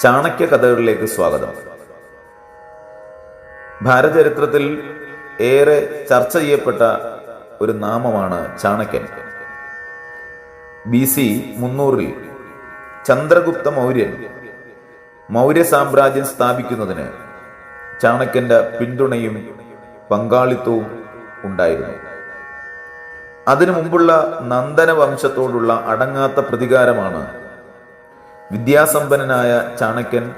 ചാണക്യ കഥകളിലേക്ക് സ്വാഗതം. ഭാരതചരിത്രത്തിൽ ഏറെ ചർച്ച ചെയ്യപ്പെട്ട ഒരു നാമമാണ് ചാണക്യൻ. ബി സി മുന്നൂറിൽ ചന്ദ്രഗുപ്ത മൗര്യൻ മൗര്യ സാമ്രാജ്യം സ്ഥാപിക്കുന്നതിന് ചാണക്യന്റെ പിന്തുണയും പങ്കാളിത്തവും ഉണ്ടായിരുന്നു. അതിനു മുമ്പുള്ള നന്ദന വംശത്തോടുള്ള അടങ്ങാത്ത പ്രതികാരമാണ് വിദ്യാസമ്പന്നനായ ചാണക്യൻ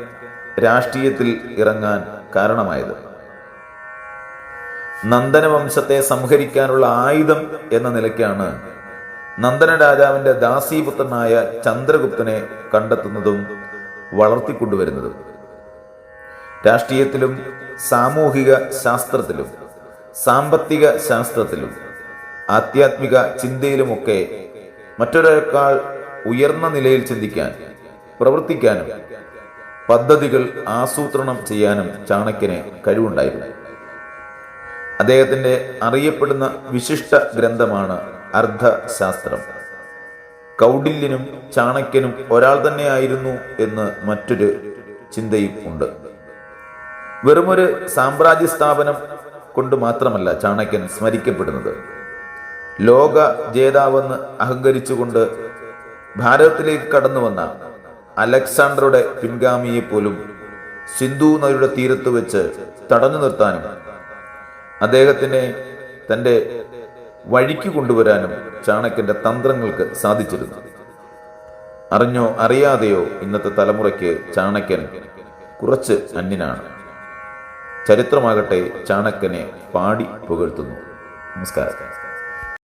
രാഷ്ട്രീയത്തിൽ ഇറങ്ങാൻ കാരണമായത്. നന്ദന വംശത്തെ സംഹരിക്കാനുള്ള ആയുധം എന്ന നിലയ്ക്കാണ് നന്ദന രാജാവിന്റെ ദാസീപുത്രനായ ചന്ദ്രഗുപ്തനെ കണ്ടെത്തുന്നതും വളർത്തിക്കൊണ്ടുവരുന്നതും. രാഷ്ട്രീയത്തിലും സാമൂഹിക ശാസ്ത്രത്തിലും സാമ്പത്തിക ശാസ്ത്രത്തിലും ആധ്യാത്മിക ചിന്തയിലുമൊക്കെ മറ്റൊരാൾക്കാൾ ഉയർന്ന നിലയിൽ ചിന്തിക്കാൻ പ്രവർത്തിക്കാനും പദ്ധതികൾ ആസൂത്രണം ചെയ്യാനും ചാണക്യന് കഴിവുണ്ടായിരുന്നു. അദ്ദേഹത്തിന്റെ അറിയപ്പെടുന്ന വിശിഷ്ട ഗ്രന്ഥമാണ് അർദ്ധശാസ്ത്രം. കൗഡില്യനും ചാണക്യനും ഒരാൾ തന്നെയായിരുന്നു എന്ന് മറ്റൊരു ചിന്തയും ഉണ്ട്. വെറുമൊരു സാമ്രാജ്യ സ്ഥാപനം കൊണ്ട് മാത്രമല്ല ചാണക്യൻ സ്മരിക്കപ്പെടുന്നത്. ലോക ജേതാവെന്ന് അഹങ്കരിച്ചുകൊണ്ട് ഭാരതത്തിലേക്ക് കടന്നു വന്ന അലക്സാണ്ടറുടെ പിൻഗാമിയെ പോലും സിന്ധു നദിയുടെ തീരത്ത് വെച്ച് തടഞ്ഞു നിർത്താനും അദ്ദേഹത്തിനെ തന്റെ വഴിക്ക് കൊണ്ടുവരാനും ചാണക്യന്റെ തന്ത്രങ്ങൾക്ക് സാധിച്ചിരുന്നു. അറിഞ്ഞോ അറിയാതെയോ ഇന്നത്തെ തലമുറയ്ക്ക് ചാണക്യൻ കുറച്ച് അന്യനാണ്. ചരിത്രമാകട്ടെ ചാണക്യനെ പാടി പുകഴ്ത്തുന്നു. നമസ്കാരം.